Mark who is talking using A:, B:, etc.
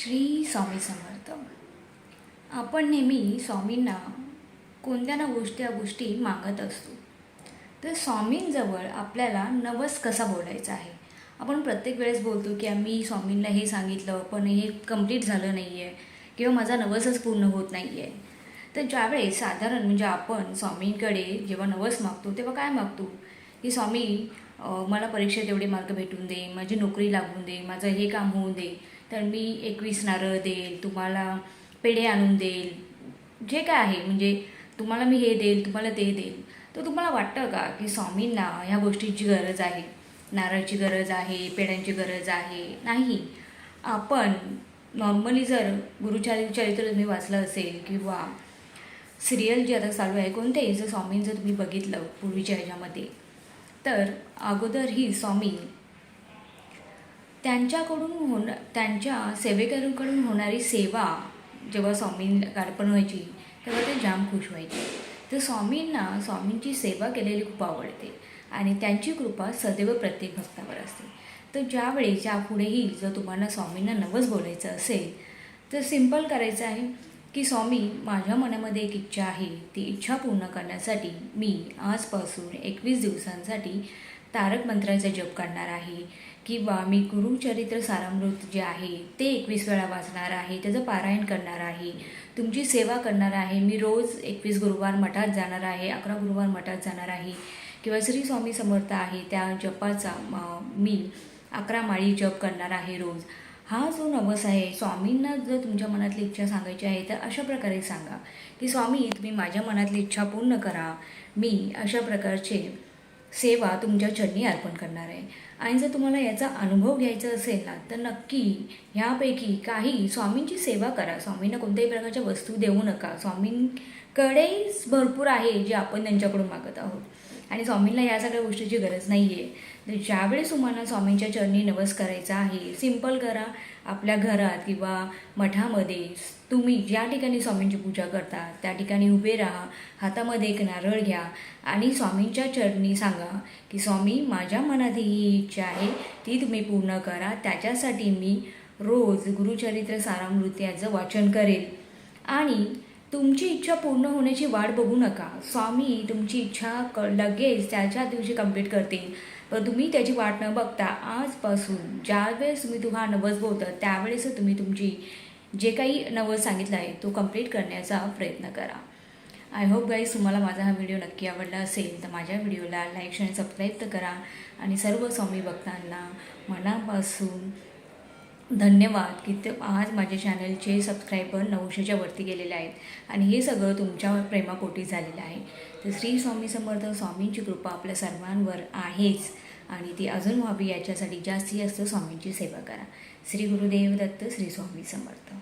A: श्री स्वामी समर्थ. आपण नेहमी स्वामींना कोणत्या ना गोष्टी या गोष्टी मागत असतो. तर स्वामींजवळ आपल्याला नवस कसा बोलायचा आहे? आपण प्रत्येक वेळेस बोलतो की आम्ही स्वामींना हे सांगितलं पण हे कंप्लीट झालं नाही आहे किंवा माझा नवसच पूर्ण होत नाही आहे तर ज्यावेळेस साधारण म्हणजे आपण स्वामींकडे जेव्हा नवस मागतो तेव्हा काय मागतो? की स्वामी मला परीक्षेत एवढे मार्क भेटून दे माझी नोकरी लागून दे माझं हे काम होऊन दे. तर मी एकवीस नारळ देईल तुम्हाला पेढे आणून देईल जे काय आहे. म्हणजे तुम्हाला मी हे देईल तुम्हाला ते देईल. तर तुम्हाला वाटतं का की स्वामींना ह्या गोष्टीची गरज आहे? नारळाची गरज आहे पेढ्यांची गरज आहे? नाही. आपण नॉर्मली जर गुरुचारी चरित्र तुम्ही वाचलं असेल किंवा सिरियल जी आता चालू आहे कोणत्याही जर स्वामींचं तुम्ही बघितलं पूर्वीच्या ह्याच्यामध्ये तर अगोदर ही स्वामी त्यांच्याकडून होण त्यांच्या सेवेकरूंकडून होणारी सेवा जेव्हा स्वामीं अर्पण व्हायची तेव्हा ते जाम खुश व्हायचे. तर स्वामींना स्वामींची सेवा केलेली खूप आवडते आणि त्यांची कृपा सदैव प्रत्येक भक्तावर असते. तर ज्यावेळेस पुढेही जर तुम्हाला स्वामींना नवस बोलायचं असेल तर सिंपल करायचं आहे की स्वामी माझ्या मनामध्ये एक इच्छा आहे. ती इच्छा पूर्ण करण्यासाठी मी आजपासून एकवीस दिवसांसाठी तारक मंत्राचा जप करणार आहे किंवा मी गुरुचरित्र सारामृत जे आहे ते एकवीस वेळा वाचणार आहे त्याचं पारायण करणार आहे तुमची सेवा करणार आहे. मी रोज एकवीस गुरुवार मठात जाणार आहे अकरा गुरुवार मठात जाणार आहे किंवा श्री स्वामी समर्थ आहे त्या जपाचा मी अकरा माळी जप करणार आहे रोज. हा जो नवस आहे स्वामींना जर तुमच्या मनातली इच्छा सांगायची आहे तर अशा प्रकारे सांगा की स्वामी तुम्ही माझ्या मनातली इच्छा पूर्ण करा. मी अशा प्रकारचे सेवा तुमच्या चरणी अर्पण करणार आहे. आणि जर तुम्हाला याचा अनुभव घ्यायचा असेल ना तर नक्की ह्यापैकी काही स्वामींची सेवा करा. स्वामींना कोणत्याही प्रकारच्या वस्तू देऊ नका. स्वामींकडेच भरपूर आहे जे आपण त्यांच्याकडून मागत आहोत. आणि स्वामींना या सगळ्या गोष्टीची गरज नाही आहे तर ज्यावेळेस तुम्हाला स्वामींच्या चरणी नवस करायचा आहे सिंपल करा. आपल्या घरात किंवा मठामध्ये तुम्ही ज्या ठिकाणी स्वामींची पूजा करता त्या ठिकाणी उभे राहा हातामध्ये एक नारळ घ्या आणि स्वामींच्या चरणी सांगा की स्वामी माझ्या मनात ही इच्छा आहे ती तुम्ही पूर्ण करा. त्याच्यासाठी मी रोज गुरुचरित्र सारामृत याचं वाचन करेल. आणि तुमची इच्छा पूर्ण होण्याची वाट बघू नका. स्वामी तुमची इच्छा क लगेच त्याच्या दिवशी कंप्लीट करतील. पण तुम्ही त्याची वाट न बघता आजपासून ज्यावेळेस तुम्ही तुम्हा नवस बोलतात त्यावेळेस तुम्ही तुमची जे काही नवस सांगितलं आहे तो कंप्लीट करण्याचा प्रयत्न करा. आय होप गाईज तुम्हाला माझा हा व्हिडिओ नक्की आवडला असेल तर माझ्या व्हिडिओला लाईक आणि सबस्क्राईब तर करा. आणि सर्व स्वामी भक्तांना मनापासून धन्यवाद की ते आज माझे चॅनलचे सबस्क्रायबर नऊशेच्या वरती गेलेले आहेत. आणि हे सगळं तुमच्या प्रेमापोटी झालेलं आहे. तर श्री स्वामी समर्थ स्वामींची कृपा आपल्या सर्वांवर आहेच. आणि ती अजून व्हावी याच्यासाठी जास्तीत जास्त स्वामींची सेवा करा. श्री गुरुदेव दत्त श्री स्वामी समर्थ.